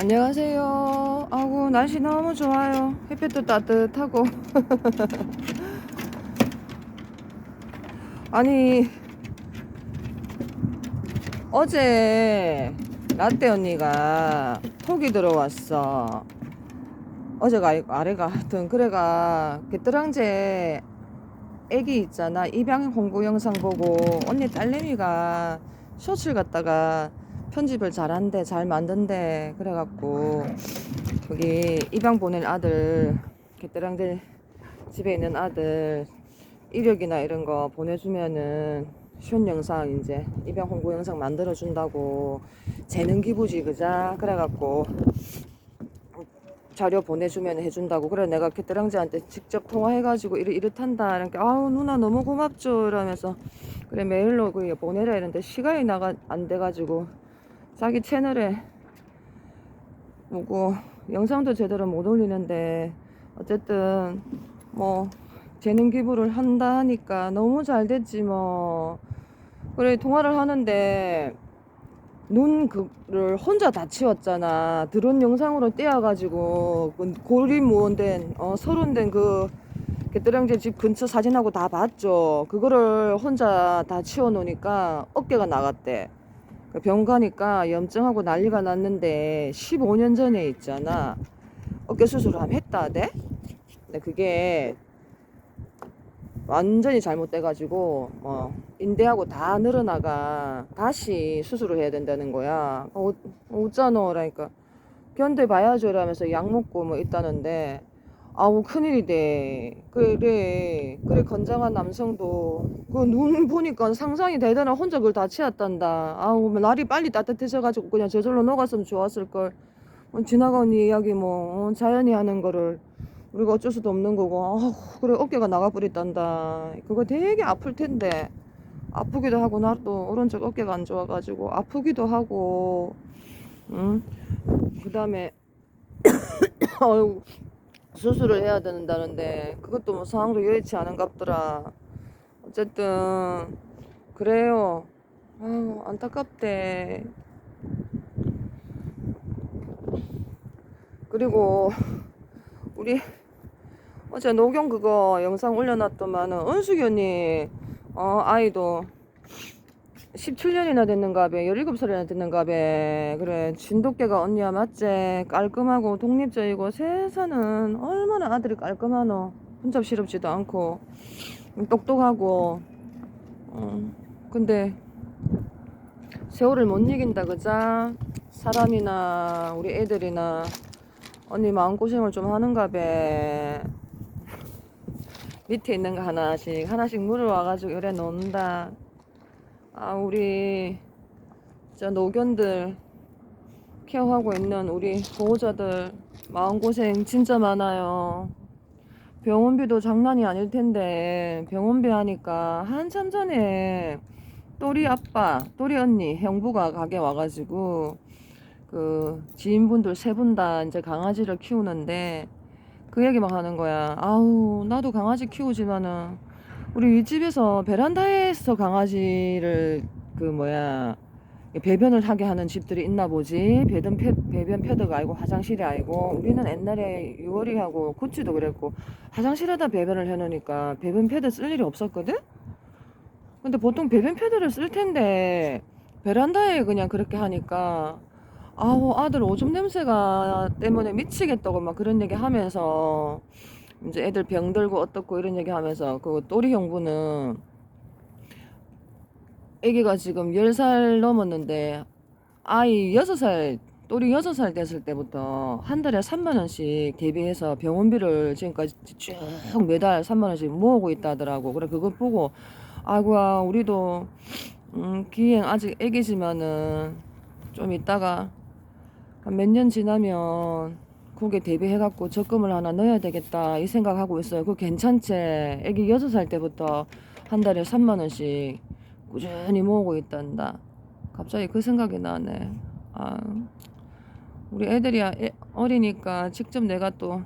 안녕하세요. 아구 날씨 너무 좋아요. 햇볕도 따뜻하고. 아니 어제 라떼 언니가 톡이 들어왔어. 어제가 아래가 하여튼 그래가 개뜨랑제 애기 있잖아 입양 홍보 영상 보고 언니 딸내미가 쇼츠를 갖다가 편집을 잘한대 잘 만든대. 그래갖고 거기 입양 보낼 아들 개뜨랑들 집에 있는 아들 이력이나 이런 거 보내주면은 쇼 영상 이제 입양 홍보 영상 만들어 준다고. 재능 기부지 그자? 그래갖고 자료 보내주면 해준다고. 그래 내가 개뜨랑지한테 직접 통화해가지고 이렇 이렇단다. 이렇게 아우 누나 너무 고맙죠. 이러면서 그래 메일로 그 보내라 이랬는데 시간이 나가 안 돼가지고 자기 채널에 뭐고 영상도 제대로 못 올리는데 어쨌든 뭐 재능 기부를 한다 하니까 너무 잘 됐지 뭐. 그래 통화를 하는데 눈 그를 혼자 다 치웠잖아. 드론 영상으로 떼어가지고 그 고리 무원된 어 서른된 그 개뜨랑제 집 근처 사진하고 다 봤죠. 그거를 혼자 다 치워 놓으니까 어깨가 나갔대. 그 병 가니까 염증하고 난리가 났는데 15년 전에 있잖아. 어깨 수술을 함 했다대 근데 그게 완전히 잘못돼가지고 뭐 인대하고 다 늘어나가 다시 수술을 해야 된다는 거야. 어, 웃잖아, 그러니까 견뎌 봐야죠, 이러면서 약 먹고 뭐 있다는데 아우 큰일이대. 그래 그래 건장한 남성도 그 눈 보니까 상상이 대단한 혼자 그걸 다 치웠단다. 아우 뭐 날이 빨리 따뜻해져가지고 그냥 저절로 녹았으면 좋았을 걸. 어, 지나가는 이야기 뭐 어, 자연이 하는 거를 우리가 어쩔 수도 없는 거고 아 그래 어깨가 나가버렸단다 그거 되게 아플 텐데 아프기도 하고 나도 오른쪽 어깨가 안 좋아가지고 아프기도 하고 응? 그 다음에 어휴, 수술을 해야 된다는데 그것도 뭐 상황도 여의치 않은갑더라. 어쨌든 그래요. 아유 안타깝대. 그리고 우리 어제 녹용 그거 영상 올려놨더만은 은숙이 언니 어 아이도 17년이나 됐는가 봐 17살이나 됐는가 봐 그래 진돗개가 언니야 맞지? 깔끔하고 독립적이고 세상은 얼마나 아들이 깔끔하노? 혼잡스럽지도 않고. 똑똑하고. 어 근데 세월을 못 이긴다 그자? 사람이나 우리 애들이나 언니 마음고생을 좀 하는가 봐. 밑에 있는 거 하나씩 하나씩 물을 와가지고 이래 놓는다. 아 우리 진짜 노견들 케어하고 있는 우리 보호자들 마음고생 진짜 많아요. 병원비도 장난이 아닐 텐데 병원비 하니까 한참 전에 또리 아빠, 또리 언니, 형부가 가게 와가지고 그 지인분들 세 분 다 이제 강아지를 키우는데 그 얘기 막 하는 거야. 아우 나도 강아지 키우지만은 우리 윗집에서 베란다에서 강아지를 그 뭐야 배변을 하게 하는 집들이 있나 보지. 배변 패, 배변 패드가 아니고 화장실이 아니고 우리는 옛날에 유월이하고 구찌도 그랬고 화장실에다 배변을 해놓으니까 배변 패드 쓸 일이 없었거든. 근데 보통 배변 패드를 쓸 텐데 베란다에 그냥 그렇게 하니까 아우 아들 오줌 냄새가 때문에 미치겠다고 막 그런 얘기 하면서 이제 애들 병 들고 어떻고 이런 얘기 하면서 그 또리 형부는 애기가 지금 10살 넘었는데 아이 6살 또리 6살 됐을 때부터 한 달에 3만 원씩 대비해서 병원비를 지금까지 쭉 매달 3만 원씩 모으고 있다 하더라고. 그래 그거 보고 아이고야 우리도 음, 기행 아직 애기지만은 좀 있다가 몇 년 지나면 거기에 대비해갖고 적금을 하나 넣어야 되겠다 이 생각하고 있어요. 그거 괜찮지? 애기 여섯 살 때부터 한 달에 3만 원씩 꾸준히 모으고 있단다. 갑자기 그 생각이 나네. 아, 우리 애들이 애- 어리니까 직접 내가 또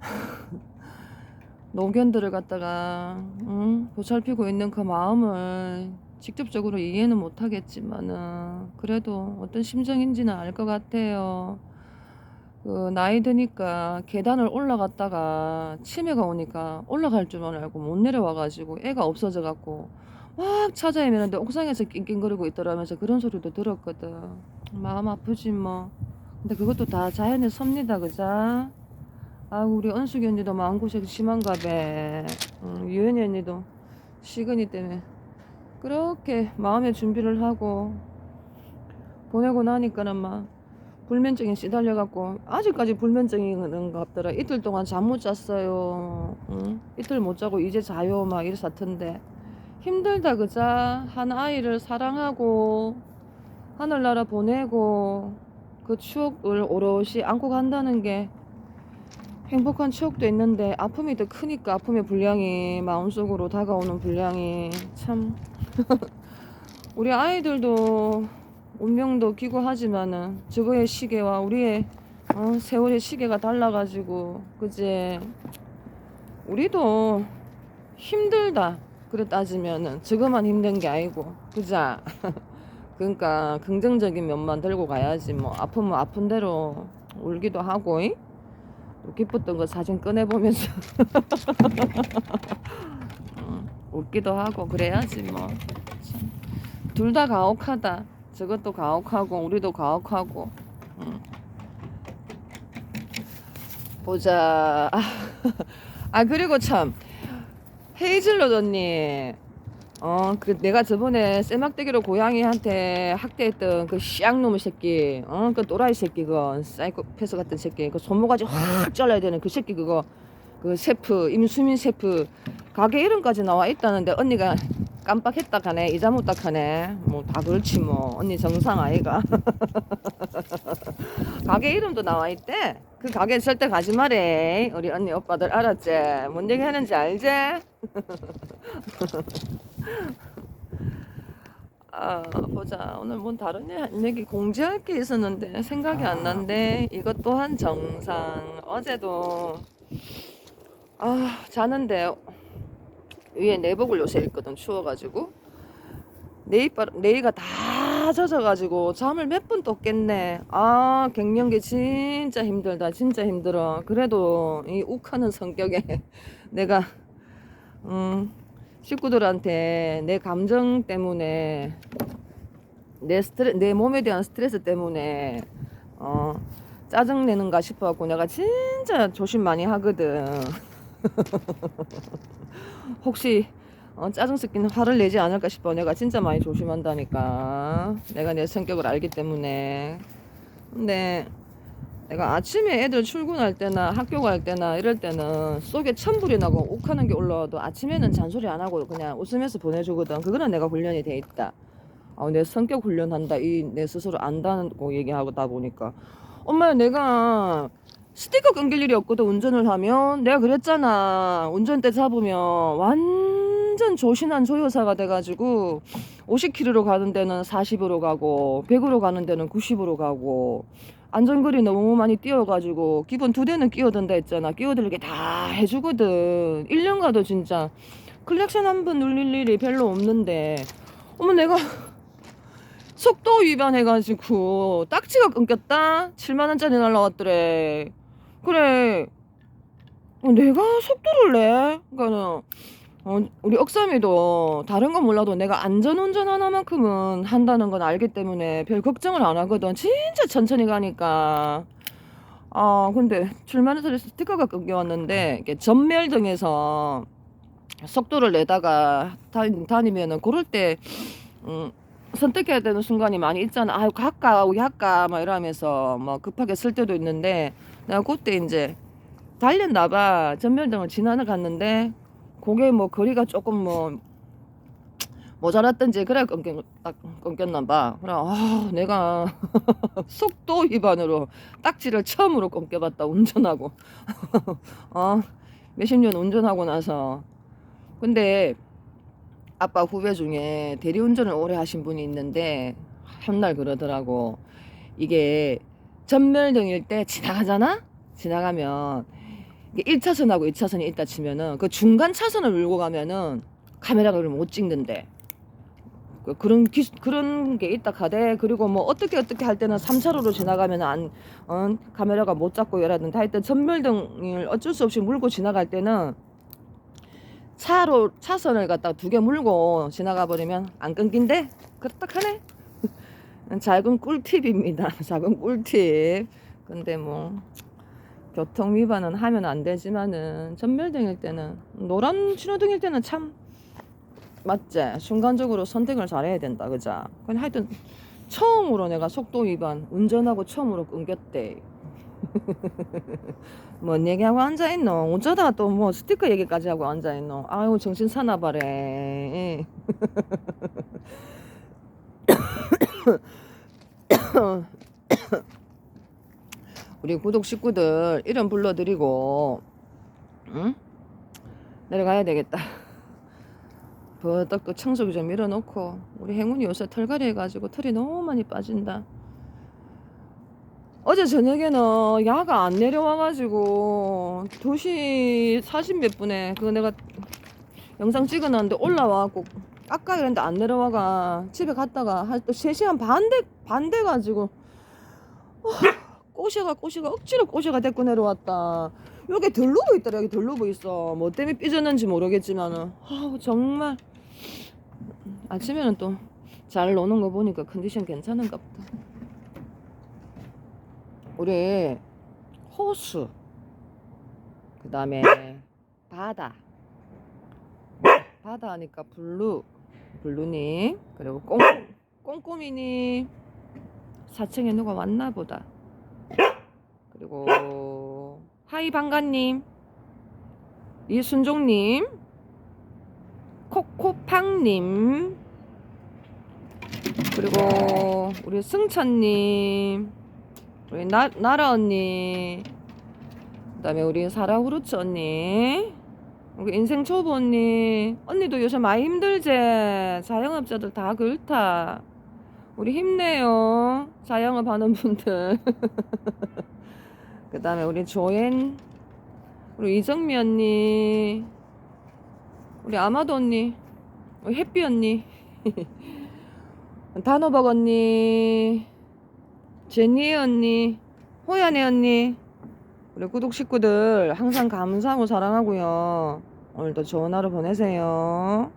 노견들을 갖다가 응? 보살피고 있는 그 마음을 직접적으로 이해는 못하겠지만은 그래도 어떤 심정인지는 알 것 같아요. 그 나이 드니까 계단을 올라갔다가 치매가 오니까 올라갈 줄만 알고 못 내려와가지고 애가 없어져 갖고 막 찾아 헤매는데 옥상에서 낑낑거리고 있더라면서 그런 소리도 들었거든. 마음 아프지 뭐. 근데 그것도 다 자연의 섭니다, 그자? 아, 우리 은숙이 언니도 마음고생 심한가 봐. 응, 유연이 언니도 시근이 때문에 그렇게 마음의 준비를 하고 보내고 나니까는 막 불면증에 시달려갖고 아직까지 불면증인 것 같더라. 이틀 동안 잠 못 잤어요. 응? 이틀 못 자고 이제 자요 막 이래 사던데 힘들다 그자 한 아이를 사랑하고 하늘나라 보내고 그 추억을 오롯이 안고 간다는 게 행복한 추억도 있는데 아픔이 더 크니까 아픔의 분량이 마음속으로 다가오는 분량이 참 우리 아이들도 운명도 기구하지만은 저거의 시계와 우리의 어, 세월의 시계가 달라가지고 그제 우리도 힘들다. 그래 따지면은 저거만 힘든 게 아니고 그자. 그러니까 긍정적인 면만 들고 가야지 뭐 아프면 아픈 대로 울기도 하고 잉? 또 기뻤던 거 사진 꺼내보면서. 음, 웃기도 하고 그래야지 뭐. 둘 다 가혹하다 저것도 가혹하고 우리도 가혹하고. 음. 보자. 아 그리고 참 헤이즐넛 언니. 어, 그 내가 저번에 쇠막대기로 고양이한테 학대했던 그 씨앙놈의 새끼, 어, 그 또라이 새끼, 그 사이코패스 같은 새끼, 그 손모가지 확 잘라야 되는 그 새끼 그거, 그 셰프 임수민 셰프 가게 이름까지 나와 있다는데 언니가 깜빡했다 하네, 잊어먹다 하네, 뭐 다 그렇지 뭐 언니 정상 아이가 가게 이름도 나와 있대. 그 가게 절대 가지 말해. 우리 언니 오빠들 알았지? 뭔 얘기 하는지 알지? 아 보자 오늘 뭔 다른 얘- 얘기 공지할 게 있었는데 생각이 안 난대 이것 또한 정상 어제도 아 자는데 위에 내복을 요새 입거든 추워가지고. 내 이빨 내이가 다 젖어가지고 잠을 몇 분 또 깼네. 아 갱년기 진짜 힘들다 진짜 힘들어. 그래도 이 욱하는 성격에 내가 음 식구들한테 내 감정 때문에 내 스트레 내 몸에 대한 스트레스 때문에 어 짜증 내는가 싶어갖고 내가 진짜 조심 많이 하거든. 혹시 어, 짜증 섞이는 화를 내지 않을까 싶어 내가 진짜 많이 조심한다니까 내가 내 성격을 알기 때문에 근데 내가 아침에 애들 출근할 때나 학교 갈 때나 이럴 때는 속에 천불이 나고 욱하는 게 올라와도 아침에는 잔소리 안 하고 그냥 웃으면서 보내주거든. 그거는 내가 훈련이 돼 있다. 아, 내 성격 훈련한다. 이 내 스스로 안다고 얘기하다 보니까. 엄마 내가 스티커 끊길 일이 없거든 운전을 하면 내가 그랬잖아. 운전대 잡으면 완전 조신한 조여사가 돼가지고 50km로 가는 데는 40으로 가고 100으로 가는 데는 90으로 가고 안전거리 너무 많이 뛰어가지고 기본 두 대는 끼어든다 했잖아. 끼어들게 다 해주거든. 1년 가도 진짜 클렉션 한 번 눌릴 일이 별로 없는데. 어머 내가 속도 위반해가지고 딱지가 끊겼다? 7만원짜리 날라왔더래 그래 어, 내가 속도를 내 그러니까는 어, 우리 억삼이도 다른 건 몰라도 내가 안전운전 하나만큼은 한다는 건 알기 때문에 별 걱정을 안 하거든. 진짜 천천히 가니까. 아, 근데 출마에서 스티커가 끊겨왔는데 이게 전멸등에서 속도를 내다가 다니, 다니 면은 그럴 때 음, 선택해야 되는 순간이 많이 있잖아. 아유, 갈까, 우리 할까, 막 이러면서 뭐 급하게 쓸 때도 있는데 내가 그때 이제 달렸나 봐. 전멸등을 지나는 갔는데 그게 뭐 거리가 조금 뭐 모자랐던지 그래 끊겨, 딱 끊겼나 봐. 그래 아 내가 속도 위반으로 딱지를 처음으로 끊겨봤다 운전하고 어 몇십 년 운전하고 나서 근데 아빠 후배 중에 대리운전을 오래 하신 분이 있는데 한날 그러더라고 이게 전멸등일 때 지나가잖아? 지나가면 이게 1차선하고 2차선이 있다 치면은 그 중간 차선을 밀고 가면은 카메라를 못 찍는데. 그- 그런 기, 그런 게 있다 카대. 그리고 뭐 어떻게 어떻게 할 때는 3차로로 지나가면 안 어, 카메라가 못 잡고 이라든지 하여튼 전멸등을 어쩔 수 없이 물고 지나갈 때는 차로 차선을 갖다 두 개 물고 지나가 버리면 안 끊긴대 그렇다 하네 작은 꿀팁입니다. 작은 꿀팁. 근데 뭐 교통 위반은 하면 안 되지만은 전멸등일 때는 노란 신호등일 때는 참 맞지? 순간적으로 선택을 잘해야 된다 그자 근데 하여튼 처음으로 내가 속도 위반 운전하고 처음으로 끊겼대. 뭔 얘기하고 앉아있노? 어쩌다가 또뭐 스티커 얘기까지 하고 앉아있노? 아유 정신 사나봐래 우리 구독 식구들 이름 불러드리고 응? 내려가야 되겠다 버떡 또 청소기 좀 밀어놓고 우리 행운이 요새 털갈이 해가지고 털이 너무 많이 빠진다 어제 저녁에는 야가 안 내려와가지고 2시 40 몇 분에 그거 내가 영상 찍어놨는데 올라와갖고 아까 이랬는데 안 내려와가 집에 갔다가 한 또 3시간 반 돼, 반 돼가지고. 꼬시가 꼬시가 억지로 꼬시가 데리고 내려왔다. 여기 들루브 있더라 여기 들루브 있어. 뭐 때문에 삐졌는지 모르겠지만은. 아우 정말. 아침에는 또 잘 노는 거 보니까 컨디션 괜찮은가 보다. 우리 호수 그 다음에 바다. 바다 하니까 블루 블루님 그리고 꽁 꼼꼼이님. 4층에 누가 왔나 보다. 그리고 하이 방가님 이순종님 코코팡님 그리고 우리 승찬님 우리 나, 나라 언니 그 다음에 우리 사라후르츠 언니 우리 인생 초보 언니 언니도 요새 많이 힘들지 자영업자들 다 그렇다. 우리 힘내요. 자영업 하는 분들. 그 다음에 우리 조엔 우리 이정미 언니 우리 아마도 언니 우리 햇비 언니 단호박 언니 제니 언니 호연이 언니 우리 구독 식구들 항상 감사하고 사랑하고요 오늘도 좋은 하루 보내세요